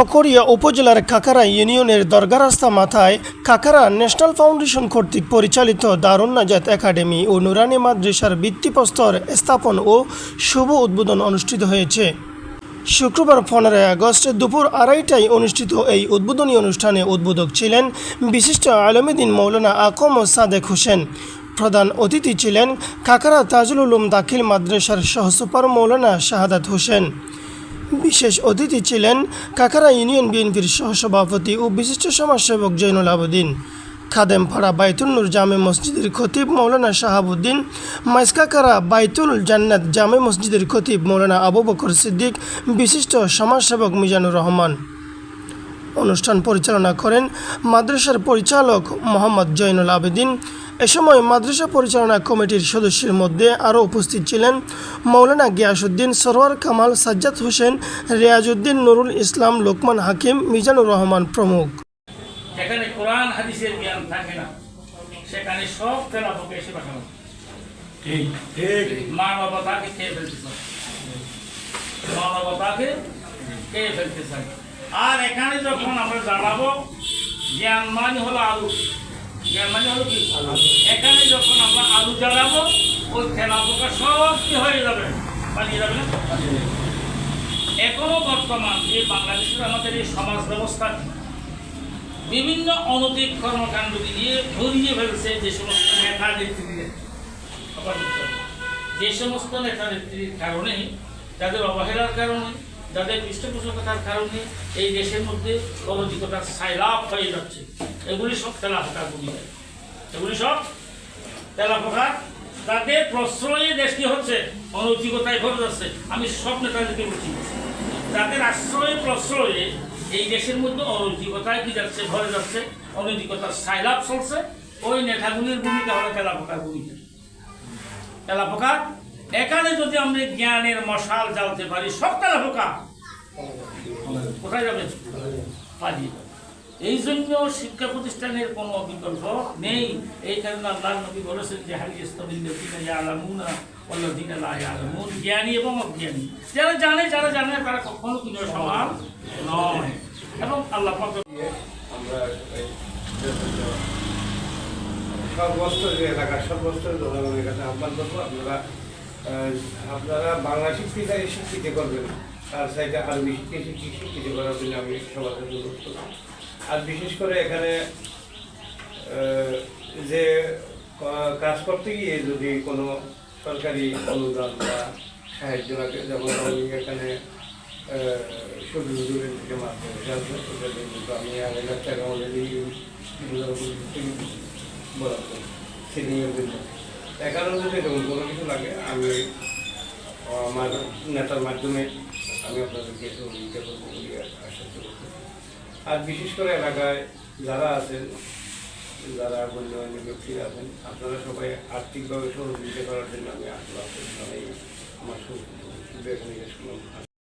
চকরিয়া উপজেলার কাকারা ইউনিয়নের দরগা রাস্তা মাথায় কাকারা ন্যাশনাল ফাউন্ডেশন কর্তৃক পরিচালিত দারুণ নাজাত একাডেমি ও নুরানি মাদ্রাসার ভিত্তিপ্রস্তর স্থাপন ও শুভ উদ্বোধন অনুষ্ঠিত হয়েছে। শুক্রবার পনেরোই আগস্ট দুপুর আড়াইটায় অনুষ্ঠিত এই উদ্বোধনী অনুষ্ঠানে উদ্বোধক ছিলেন বিশিষ্ট আলমীদিন মৌলানা আকম ও সাদেক হোসেন। প্রধান অতিথি ছিলেন কাকারা তাজুল উলুম দাখিল মাদ্রাসার সহসুপার মৌলানা শাহাদাত হোসেন। বিশেষ অতিথি ছিলেন কাকারা ইউনিয়ন বিএনপির সহসভাপতি ও বিশিষ্ট সমাজসেবক জৈনুল আবুদ্দিন খাদেমপাড়া বাইতুল নূর জামে মসজিদের খতিব মৌলানা শাহাবুদ্দিন, মাইসকাকারা বাইতুল জান্নাত জামে মসজিদের খতিব মৌলানা আবু বকর সিদ্দিক, বিশিষ্ট সমাজসেবক মিজানুর রহমান। অনুষ্ঠান পরিচালনা করেন মাদ্রাসার পরিচালক মোহাম্মদ জৈনুল আবেদিন। এ সময় মাদ্রাসা পরিচালনা কমিটির সদস্যের মধ্যে আরও উপস্থিত ছিলেন মৌলানা গিয়াসুদ্দিন সরোয়ার কামাল সাজ্জাদ হোসেন রিয়াজউদ্দিন নুরুল ইসলাম লোকমান হাকিম মিজানুর রহমান প্রমুখ। যেখানে কোরআন হাদিসের জ্ঞান থাকে না। সেখানে সব এসে পাঠানো মানবতাকে খেয়ে ফেলতে চায়? মানবতাকে খেয়ে ফেলতে চায়? আর এখানে যখন আমরা জানাব জ্ঞান মানে হলো আলু। জ্ঞান মানে হলো কি? এখানে যখন আমরা আলু জ্বালাবো ওই তেলাপোকা সব কি হয়ে যাবে? পালিয়ে যাবে না? এখনও বর্তমান যে বাংলাদেশের আমাদের এই সমাজ ব্যবস্থা বিভিন্ন অনৈতিক কর্মকাণ্ড দিয়ে ভরিয়ে ফেলছে যে সমস্ত নেতা নেত্রীদের যে সমস্ত নেতা নেত্রীর কারণে যাদের অবহেলার কারণে যাদের পৃষ্ঠপোষকতার কারণে এই দেশের মধ্যে অনৈতিকতার সাইলাভ হয়ে যাচ্ছে, এগুলি সব তেলাপোকা গুলি এগুলি সব তেলাপোকা তাদের প্রশ্রয়ে দেশ কি হচ্ছে, অনৈতিকতায় ভরে যাচ্ছে। আমি সব নেতাদেরকে বলছি তাদের আশ্রয়ে প্রশ্রয়ে এই দেশের মধ্যে অনৈতিকতায় কি যাচ্ছে, ভরে যাচ্ছে, অনৈতিকতার সাইলাভ চলছে, ওই নেতাগুলির ভূমিকা হলো তেলাপোকার ভূমিকা। তেলাপোকা এখানে যদি আমরা জ্ঞানের মশাল জ্বালতে পারি সব তেলাপোকা কোথায় যাবে? পালিয়ে যাবে। এই জন্য শিক্ষা প্রতিষ্ঠানের কোনো বিকল্প নেই। এই কারণে আল্লাহ নবী বলেছেন যে হারি আলামুন জ্ঞানী এবং অজ্ঞানী। যারা জানে যারা জানে, তারা কখনো কিন্তু সমান নয়। এবং আল্লাহ আমরা যে এলাকার সর্বস্ত জনগণের কাছে আহ্বান করব, আপনারা আপনারা বাংলা শিক্ষিতাকে শিক্ষিত করবেন। তার সাইডে আরবি শিক্ষা শিক্ষিত করার জন্য আমি সবার অনুরোধ করব। আর বিশেষ করে এখানে যে কাজ করতে গিয়ে যদি কোনো সরকারি অনুদান বা সাহায্য লাগে, যেমন আমি এখানে হুজুরের দিকে মাধ্যমে জন্য আমি লাখ টাকা অলরেডি বলা সিনিয়র জন্য এখানেও যদি এরকম কোনো কিছু লাগে? আমি আমার নেতার মাধ্যমে আমি আপনাদেরকে সহযোগিতা করব বলে আশ্বস্ত করছি। আর বিশেষ করে এলাকায় যারা আছেন, যারা গণ্যমান্য ব্যক্তি আছেন, আপনারা সবাই আর্থিকভাবে সহযোগিতা করার জন্য আমি আশ্বাস জানাই আমার শুভ শুনলাম